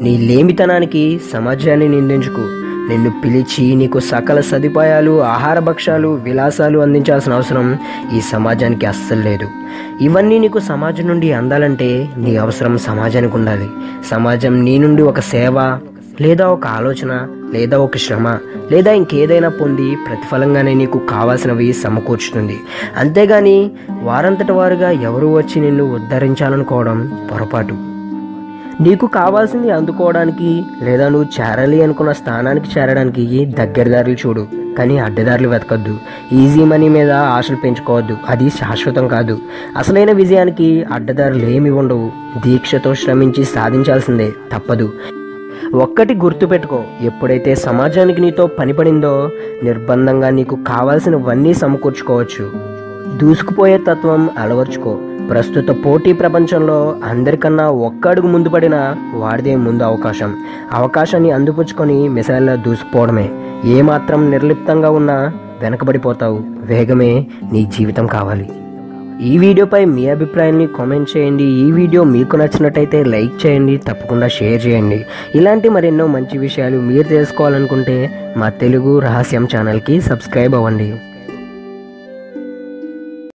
నీ లేమితనానికి సమాజాన్ని నిందించుకు. నిన్ను పిలిచి నీకు సకల సదుపాయాలు ఆహార భక్షాలు విలాసాలు అందించాల్సిన అవసరం ఈ సమాజానికి అస్సలు లేదు. ఇవన్నీ నీకు సమాజం నుండి అందాలంటే నీ అవసరం సమాజానికి ఉండాలి. సమాజం నీ నుండి ఒక సేవ లేదా ఒక ఆలోచన లేదా ఒక శ్రమ లేదా ఇంకేదైనా పొంది ప్రతిఫలంగానే నీకు కావాల్సినవి సమకూర్చుతుంది. అంతేగాని వారంతటి వారుగా ఎవరు వచ్చి నిన్ను ఉద్ధరించాలనుకోవడం పొరపాటు. నీకు కావాల్సింది అందుకోవడానికి లేదా నువ్వు చేరాలి అనుకున్న స్థానానికి చేరడానికి దగ్గరదారులు చూడు కానీ అడ్డదారులు వెతకద్దు. ఈజీ మనీ మీద ఆశలు పెంచుకోవద్దు. అది శాశ్వతం కాదు. అసలైన విజయానికి అడ్డదారులు ఏమి ఉండవు. దీక్షతో శ్రమించి సాధించాల్సిందే తప్పదు. ఒక్కటి గుర్తుపెట్టుకో ఎప్పుడైతే సమాజానికి నీతో పని పడిందో నిర్బంధంగా నీకు కావాల్సినవన్నీ సమకూర్చుకోవచ్చు. దూసుకుపోయే తత్వం అలవర్చుకో. ప్రస్తుత పోటీ ప్రపంచంలో అందరికన్నా ఒక్క అడుగు ముందు పడిన వాడిదే ముందు అవకాశం. అవకాశాన్ని అందిపుచ్చుకొని మిసైల్లో దూసుకుపోవడమే. ఏమాత్రం నిర్లిప్తంగా ఉన్నా వెనకబడిపోతావు. వేగమే నీ జీవితం కావాలి. ఈ వీడియోపై మీ అభిప్రాయాన్ని కామెంట్ చేయండి. ఈ వీడియో మీకు నచ్చినట్టయితే లైక్ చేయండి తప్పకుండా షేర్ చేయండి. ఇలాంటి మరెన్నో మంచి విషయాలు మీరు తెలుసుకోవాలనుకుంటే మా తెలుగు రహస్యం ఛానల్కి సబ్స్క్రైబ్ అవ్వండి.